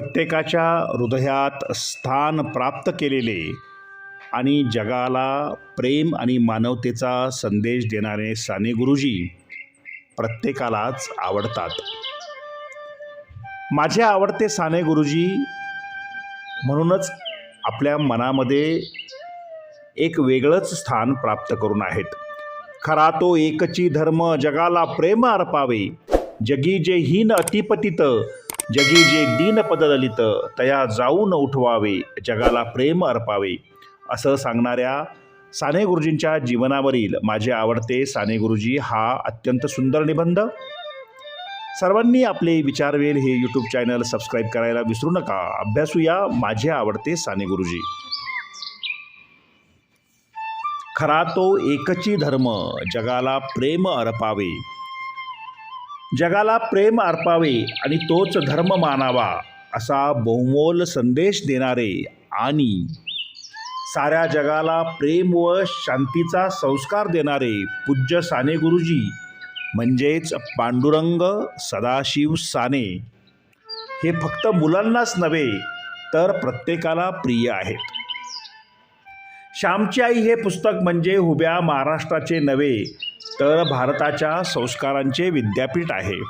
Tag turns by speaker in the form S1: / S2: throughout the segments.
S1: प्रत्येकाच्या हृदयात स्थान प्राप्त केलेले आणि जगाला प्रेम आणि मानवतेचा संदेश देणारे साने गुरुजी प्रत्येकालाच आवडतात. माझे आवडते साने गुरुजी म्हणूनच आपल्या मनामध्ये एक वेगळंच स्थान प्राप्त करून आहेत. खरा तो एकची धर्म जगाला प्रेम अर्पावे. जगी जे हीन अतिपतित जगी जे दीन पददलित तया जाऊन उठवावे जगाला प्रेम अर्पावे. असं सांगणाऱ्या साने गुरुजींच्या जीवनावरील माझे आवडते साने गुरुजी हा अत्यंत सुंदर निबंध. सर्वांनी आपले विचारवेल हे यूट्यूब चॅनल सबस्क्राईब करायला विसरू नका. अभ्यासूया माझे आवडते साने गुरुजी खरा तो एकची धर्म जगाला प्रेम अर्पावे. जगाला प्रेम अर्पावे आणि तोच धर्म मानावा असा बहुमोल संदेश देणारे आणि साऱ्या जगाला प्रेम व शांतीचा संस्कार देणारे पूज्य साने गुरुजी म्हणजेच पांडुरंग सदाशिव साने. हे फक्त मुलांनाच नव्हे तर प्रत्येकाला प्रिय आहेत. श्यामची आई हे पुस्तक म्हणजे हुब्या महाराष्ट्राचे नव्हे तर भारताच्या संस्कारांचे विद्यापीठ आहे.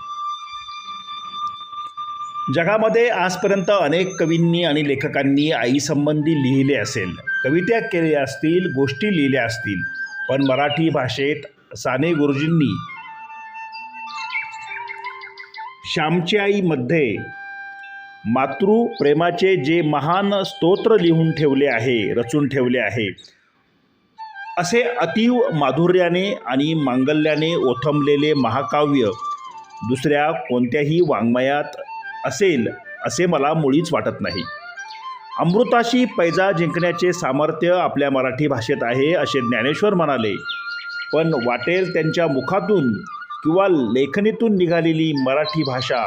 S1: जगामध्ये आजपर्यंत अनेक कवींनी आणि लेखकांनी आईसंबंधी लिहिले असेल. कवित्या केल्या असतील गोष्टी लिहिल्या असतील पण मराठी भाषेत साने गुरुजींनी श्यामची आईमध्ये मातृप्रेमाचे जे महान स्तोत्र लिहून ठेवले आहे रचून ठेवले आहे असे अतीव माधुर्याने आणि मांगल्याने ओथंबलेले महाकाव्य दुसऱ्या कोणत्याही वाङ्मयात असेल असे मला मुळीच वाटत नाही. अमृताशी पैजा जिंकण्याचे सामर्थ्य आपल्या मराठी भाषेत आहे असे ज्ञानेश्वर म्हणाले पण वाटेल त्यांच्या मुखातून किंवा लेखणीतून निघालेली मराठी भाषा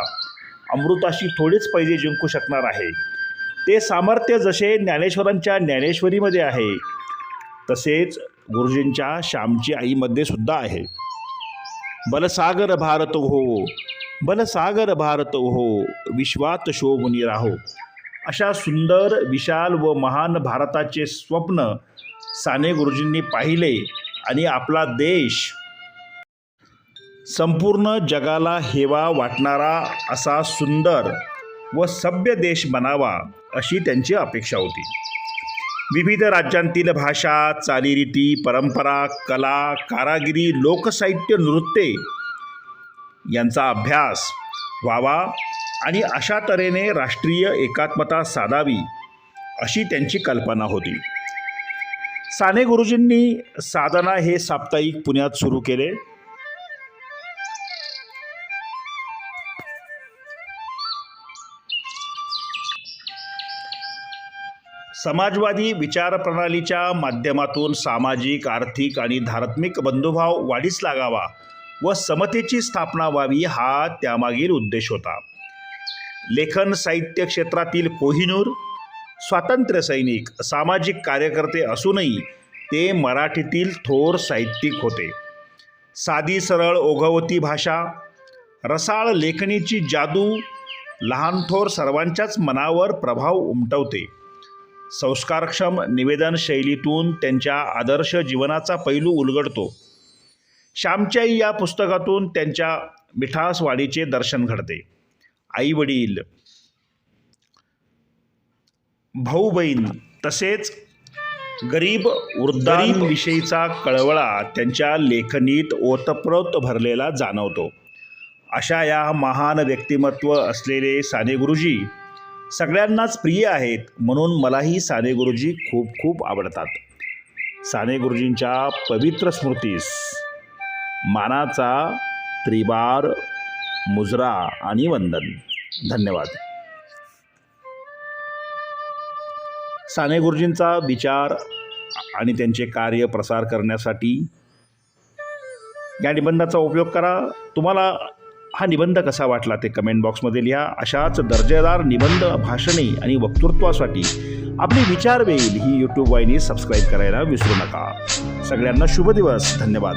S1: अमृताशी थोडेच पैजे जिंकू शकणार आहे. ते सामर्थ्य जसे ज्ञानेश्वरांच्या ज्ञानेश्वरीमध्ये आहे तसेच गुरुजींच्या श्यामची आईमध्ये सुद्धा आहे. बलसागर भारत हो बलसागर भारत हो विश्वात शोभनी राहो. अशा सुंदर विशाल व महान भारताचे स्वप्न साने गुरुजींनी पाहिले आणि आपला देश संपूर्ण जगाला हेवा वाटणारा असा सुंदर व सभ्य देश बनावा अशी त्यांची अपेक्षा होती. विविध राज्यांतील भाषा चालीरीती परंपरा कला कारागिरी लोकसाहित्य नृत्ये यांचा अभ्यास व्हावा आणि अशा तऱ्हेने राष्ट्रीय एकात्मता साधावी अशी त्यांची कल्पना होती. साने गुरुजींनी साधना हे साप्ताहिक पुण्यात सुरू केले. समाजवादी विचारप्रणालीच्या माध्यमातून सामाजिक आर्थिक आणि धार्मिक बंधुभाव वाढीस लागावा व समतेची स्थापना व्हावी हा त्यामागील उद्देश होता. लेखन साहित्य क्षेत्रातील कोहिनूर स्वातंत्र्य सैनिक सामाजिक कार्यकर्ते असूनही ते मराठीतील थोर साहित्यिक होते. साधी सरळ ओघवती भाषा रसाळ लेखणीची जादू लहान थोर सर्वांच्याच मनावर प्रभाव उमटवते. संस्कारक्षम निवेदन शैलीतून त्यांच्या आदर्श जीवनाचा पैलू उलगडतो. श्यामच्याई या पुस्तकातून त्यांच्या मिठासवाडीचे दर्शन घडते. आई वडील भाऊ बहीण तसेच गरीब वृद्धांविषयीचा कळवळा त्यांच्या लेखनीत ओतप्रोत भरलेला जाणवतो. अशा या महान व्यक्तिमत्व असलेले साने गुरुजी सगळ्यांनाच प्रिय आहेत म्हणून मलाही साने गुरुजी खूप खूप आवडतात. साने गुरुजींच्या पवित्र स्मृतीस मानाचा त्रिबार मुजरा आणि वंदन. धन्यवाद. साने गुरुजींचा विचार आणि त्यांचे कार्य प्रसार करण्यासाठी या निबंधाचा उपयोग करा. तुम्हाला हा निबंध कसा वाटला ते कमेंट बॉक्समध्ये लिहा. अशाच दर्जेदार निबंध भाषणे आणि वक्तृत्वासाठी आपली विचार वेईल ही यूट्यूब वाहिनी सबस्क्राईब करायला विसरू नका. सगळ्यांना शुभ दिवस. धन्यवाद.